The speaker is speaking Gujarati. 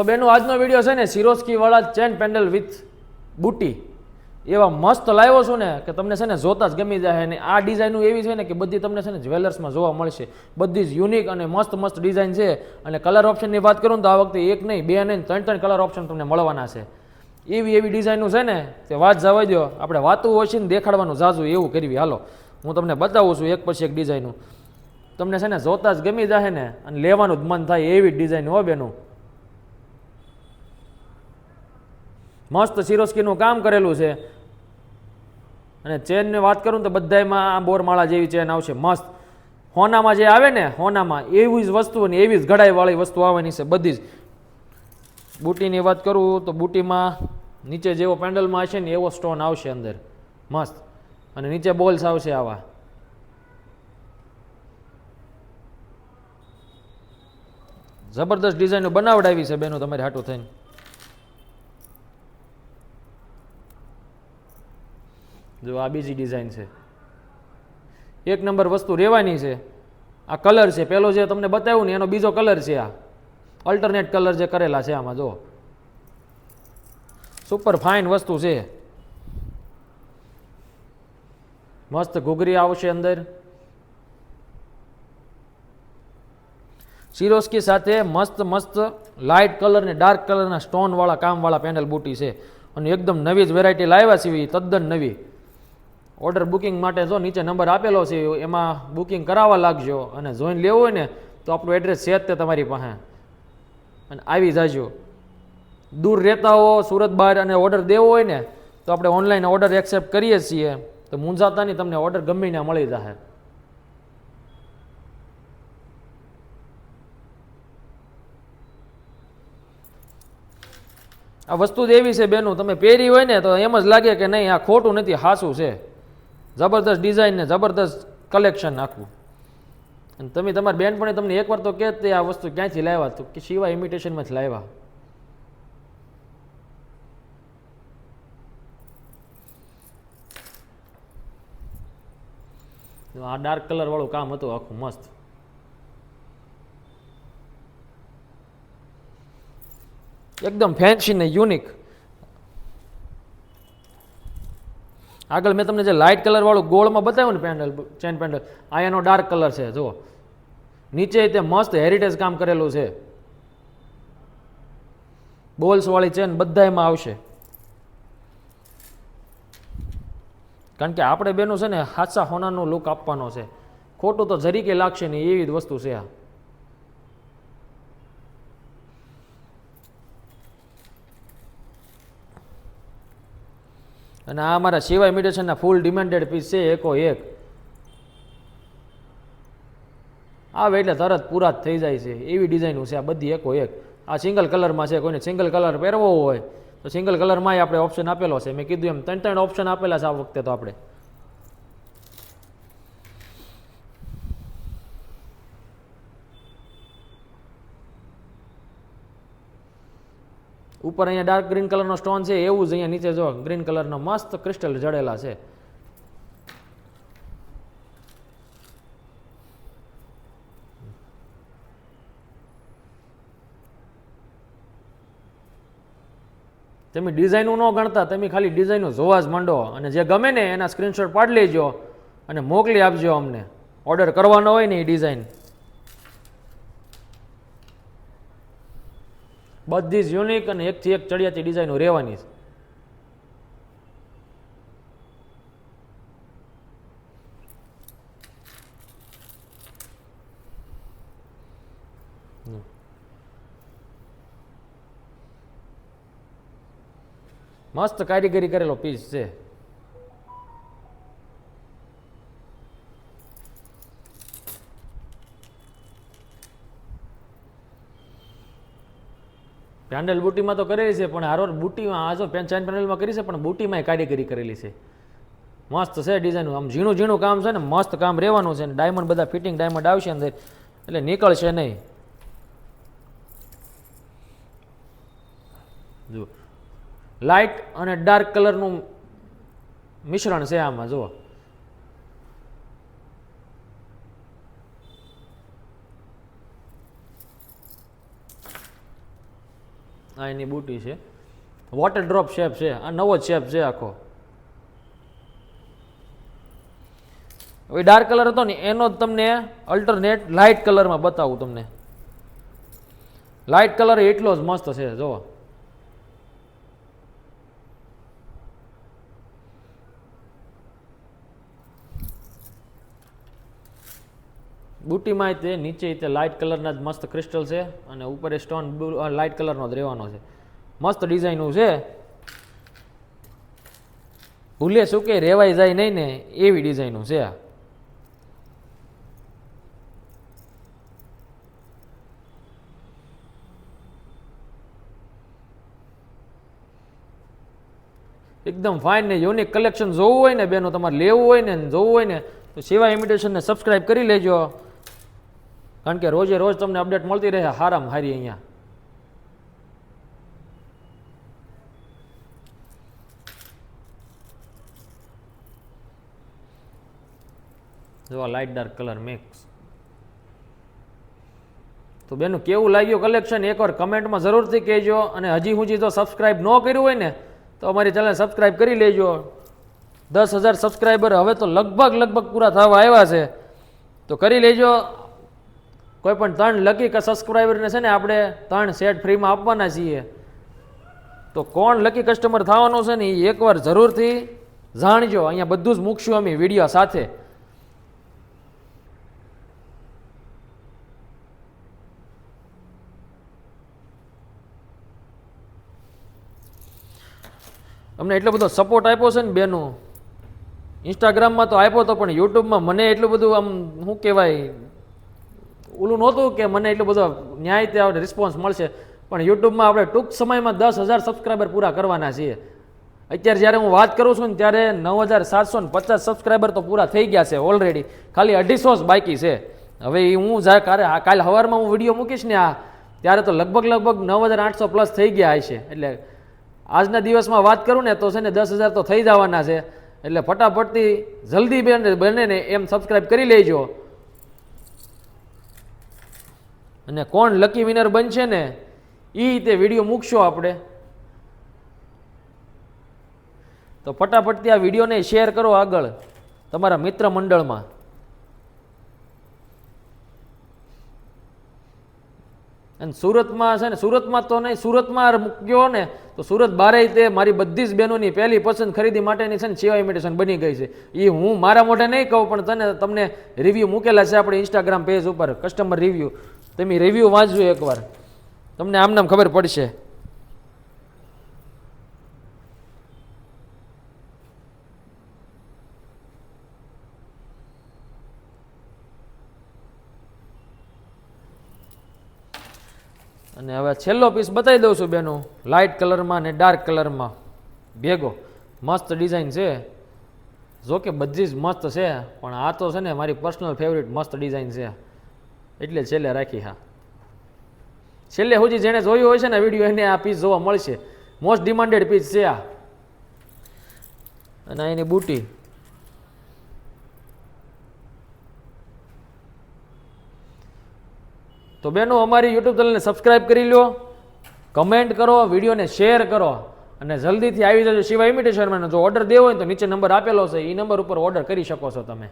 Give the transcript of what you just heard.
તો બેનો, આજનો વીડિયો છે ને સિરોસ્કી વાળા ચેન પેન્ડલ વિથ બુટી. એવા મસ્ત લાવ્યો છું ને, કે તમને છે ને, જોતા જ ગમી જાય. અને આ ડિઝાઇનું એવી છે ને, કે બધી તમને છે ને જ્વેલર્સમાં જોવા મળશે. બધી જ યુનિક અને મસ્ત મસ્ત ડિઝાઇન છે. અને કલર ઓપ્શનની વાત કરું તો આ વખતે એક નહીં, બે નહીં, ત્રણ ત્રણ કલર ઓપ્શન તમને મળવાના છે. એવી એવી ડિઝાઇનનું છે ને, તે વાત જવા દો આપણે વાતું ઓછી ને, દેખાડવાનું જાજુ એવું કરવી હાલો, હું તમને બતાવું છું એક પછી એક ડિઝાઇનું તમને છે ને, જોતા જ ગમી જાય ને, અને લેવાનું જ મન થાય એવી ડિઝાઇન હો બેનું. મસ્ત શિરોસ્કીનું કામ કરેલું છે. અને ચેનની વાત કરું ને તો બધાયમાં આ બોરમાળા જેવી ચેન આવશે. મસ્ત. હોનામાં જે આવે ને, હોનામાં એવી જ વસ્તુ અને એવી જ ઘડાઈવાળી વસ્તુ આવવાની છે બધી જ. બુટીની વાત કરું તો બુટીમાં નીચે જેવો પેન્ડલમાં હશે ને એવો સ્ટોન આવશે અંદર. મસ્ત. અને નીચે બોલ્સ આવશે આવા. જબરદસ્ત ડિઝાઇનો બનાવડાવી છે બેનો તમારે હાટું થઈને. જો આ બીજી ડિઝાઇન છે. એક નંબર વસ્તુ રહેવાની છે. આ કલર છે. પેલો જે તમને બતાવ્યું ને, એનો બીજો કલર છે આ. અલ્ટરનેટ કલર જે કરેલા છે આમાં, જો. સુપર ફાઇન વસ્તુ છે. મસ્ત ઘૂઘરી આવશે અંદર. સિરોસ્કી સાથે મસ્ત મસ્ત લાઇટ કલર ને ડાર્ક કલરના સ્ટોનવાળા કામવાળા પેનલ બુટી છે. અને એકદમ નવી જ વેરાયટી લાવ્યા છે તદ્દન નવી. ઓર્ડર બુકિંગ માટે જો નીચે નંબર આપેલો છે, એમાં બુકિંગ કરાવવા લાગજો અને જોઈન લેવું હોય ને, તો આપણું એડ્રેસ છે જ તે તમારી પાસે. અને આવી જાજો. દૂર રહેતા હો, સુરત બહાર અને ઓર્ડર દેવો હોય ને, તો આપણે ઓનલાઈન ઓર્ડર એક્સેપ્ટ કરીએ છીએ, તો મૂંઝાતાની તમને ઓર્ડર ગમે ત્યાં મળી જશે આ વસ્તુ જ એવી છે બેનું, તમે પહેરી હોય ને, તો એમ જ લાગે કે નહીં, આ ખોટું નથી, હાસું છે. જબરદસ્ત ડિઝાઇન ને જબરદસ્ત કલેક્શન આખું અને તમે તમારી બેનપણે તમને એકવાર તો કહે તે આ વસ્તુ ક્યાંથી લાવ્યા? તો કે શિવા ઇમિટેશનમાંથી લાવ્યા. આ ડાર્ક કલર વાળું કામ હતું આખું મસ્ત. એકદમ ફેન્સી ને યુનિક આગળ મેં તમને જે લાઇટ કલર વાળું ગોળમાં બતાવ્યું ને પેન્ડલ ચેન પેન્ડલ આ એનો ડાર્ક કલર છે, જુઓ. નીચે તે મસ્ત હેરિટેજ કામ કરેલું છે. બોલ્સવાળી ચેન બધા એમાં આવશે. કારણ કે આપણે બેનું છે ને હાચા હોનાનો લુક આપવાનો છે. ખોટું તો જરીકે લાગશે નહીં, એવી જ વસ્તુ છે આ. અને આ અમારા શિવા ઇમિટેશનના ફૂલ ડિમાન્ડેડ પીસ છે, એકો એક. આવે એટલે તરત પૂરા જ થઈ જાય છે. એવી ડિઝાઇનો છે આ બધી એકો એક. આ સિંગલ કલરમાં છે, કોઈને સિંગલ કલર પહેરવો હોય તો સિંગલ કલરમાં આપણે ઓપ્શન આપેલો છે. મેં કીધું એમ ત્રણ ત્રણ ઓપ્શન આપેલા છે આ વખતે તો આપણે. ઉપર અહીંયા ડાર્ક ગ્રીન કલરનો સ્ટોન છે, એવું જ અહીંયા નીચે જો ગ્રીન કલરનો મસ્ત ક્રિસ્ટલ જડેલા છે. તમે ડિઝાઇનો ન ગણતા, તમે ખાલી ડિઝાઇનો જોવા જ માંડો. અને જે ગમે ને એના સ્ક્રીનશોટ પાડી લેજો અને મોકલી આપજો અમને. ઓર્ડર કરવાનો હોય ને એ ડિઝાઇન બધી જ યુનિક અને એકથી એક ચડિયાતી ડિઝાઇનો રહેવાની છે. મસ્ત કારીગરી કરેલો પીસ છે. પેન્ડલ બુટીમાં તો કરેલી છે, પણ હારોર બુટીમાં, આ જો પેન ચાઇન પેન્ડલમાં કરી છે, પણ બુટીમાં કારીગરી કરેલી છે. મસ્ત છે ડિઝાઇન આમ ઝીણું ઝીણું કામ છે ને, મસ્ત કામ રહેવાનું છે ને. ડાયમંડ બધા ફિટિંગ ડાયમંડ આવશે અંદર. એટલે નીકળશે નહીં. જો લાઇટ અને ડાર્ક કલરનું મિશ્રણ છે આમાં, જુઓ. આ એની બુટી છે. વોટર ડ્રોપ શેપ છે. આ નવો જ શેપ છે આખો. હવે ડાર્ક કલર હતો ને, એનો જ તમને અલ્ટરનેટ લાઇટ કલરમાં બતાવું તમને. લાઇટ કલર એટલો જ મસ્ત છે જુઓ બુટીમાં તે નીચે તે લાઇટ કલરના જ મસ્ત ક્રિસ્ટલ છે અને ઉપર એ સ્ટોન લાઇટ કલરનો જ રહેવાનો છે. મસ્ત ડિઝાઇનનું છે. ભૂલે શું કે રેવાઈ જાય નહીં ને એવી ડિઝાઇનનું છે એકદમ ફાઇન ને યુનિક કલેક્શન જોવું હોય ને બેનો તમારે લેવું હોય ને જોવું હોય ને તો સેવા ઇમિટેશનને સબસ્ક્રાઇબ કરી લેજો. કારણ કે રોજે રોજ તમને અપડેટ મળતી રહે, હારામ હારી અહીંયા. જો લાઇટ ડાર્ક કલર મિક્સ તો બેનું, કેવું લાગ્યું કલેક્શન એકવાર કમેન્ટમાં જરૂરથી કહેજો અને હજી હું જો સબસ્ક્રાઇબ ન કર્યું હોય ને, તો અમારી ચેનલ સબસ્ક્રાઇબ કરી લેજો. દસ હજાર સબસ્ક્રાઈબર હવે તો લગભગ લગભગ પૂરા થવા આવ્યા છે. તો કરી લેજો. કોઈ પણ ત્રણ લકી સબસ્ક્રાઈબરને છે ને આપણે ત્રણ સેટ ફ્રીમાં આપવાના છીએ. તો કોણ લકી કસ્ટમર થવાનો છે ને એ એકવાર જરૂરથી જાણજો. અહીંયા બધું જ મૂકશું અમે વીડિયો સાથે. અમને એટલો બધો સપોર્ટ આપ્યો છે ને બેનો. ઇન્સ્ટાગ્રામમાં તો આપ્યો તો પણ યુટ્યુબમાં મને એટલું બધું આમ, શું કહેવાય ઓલું નહોતું કે મને એટલો બધો ન્યાય ત્યાં રિસ્પોન્સ મળશે. પણ યુટ્યુબમાં આપણે ટૂંક સમયમાં દસ હજાર સબસ્ક્રાઈબર પૂરા કરવાના છીએ. અત્યારે જ્યારે હું વાત કરું છું ને ત્યારે નવ હજાર સાતસો ને પચાસ સબસ્ક્રાઈબર તો પૂરા થઈ ગયા છે ઓલરેડી ખાલી અઢીસો જ બાકી છે. હવે એ હું જા કાલે કાલે સવારમાં હું વીડિયો મૂકીશ ને આ, ત્યારે તો લગભગ લગભગ નવ હજાર આઠસો પ્લસ થઈ ગયા હશે. એટલે આજના દિવસમાં વાત કરું ને તો છે ને દસ હજાર તો થઈ જવાના છે. એટલે ફટાફટથી જલ્દી બેન બને ને એમ સબસ્ક્રાઈબ કરી લેજો. અને કોણ લકી વિનર બનશે ને એ તે વીડિયો મૂકશો આપણે. તો ફટાફટથી આ વિડીયોને શેર કરો આગળ, તમારા મિત્ર મંડળમાં. અને સુરતમાં છે ને, સુરતમાં તો નહીં, સુરતમાં મૂક્યો ને, તો સુરત બારે તે મારી બધી જ બહેનોની પહેલી પસંદ ખરીદી માટેની છે ને સેવા ઇમિટેશન બની ગઈ છે. એ હું મારા મોઢે નહીં કહું, પણ તને તમને રિવ્યૂ મૂકેલા છે આપણે ઇન્સ્ટાગ્રામ પેજ ઉપર કસ્ટમર રિવ્યૂ તમે રિવ્યૂ વાંચજો એકવાર. તમને આમનામ ખબર પડશે. અને હવે છેલ્લો પીસ બતાવી દઉં છું બેનું. લાઇટ કલરમાં ને ડાર્ક કલરમાં ભેગો. મસ્ત ડિઝાઇન છે. જો કે બધી જ મસ્ત છે, પણ આ તો છે ને મારી પર્સનલ ફેવરિટ મસ્ત ડિઝાઇન છે. એટલે છેલ્લે રાખી હા. છેલ્લે સુધી જેણે જોયું હોય છે ને વીડિયો એને આ પીસ જોવા મળશે. મોસ્ટ ડિમાન્ડેડ પીસ છે આ. અને એની બુટી. તો બેનો, અમારી યુટ્યુબ ચેનલને સબસ્ક્રાઈબ કરી લો કમેન્ટ કરો વિડીયોને શેર કરો, અને જલ્દીથી આવી જજો. સિવાય ઇમિટેશનમાં જો ઓર્ડર દેવો હોય તો નીચે નંબર આપેલો છે એ નંબર ઉપર ઓર્ડર કરી શકો છો તમે.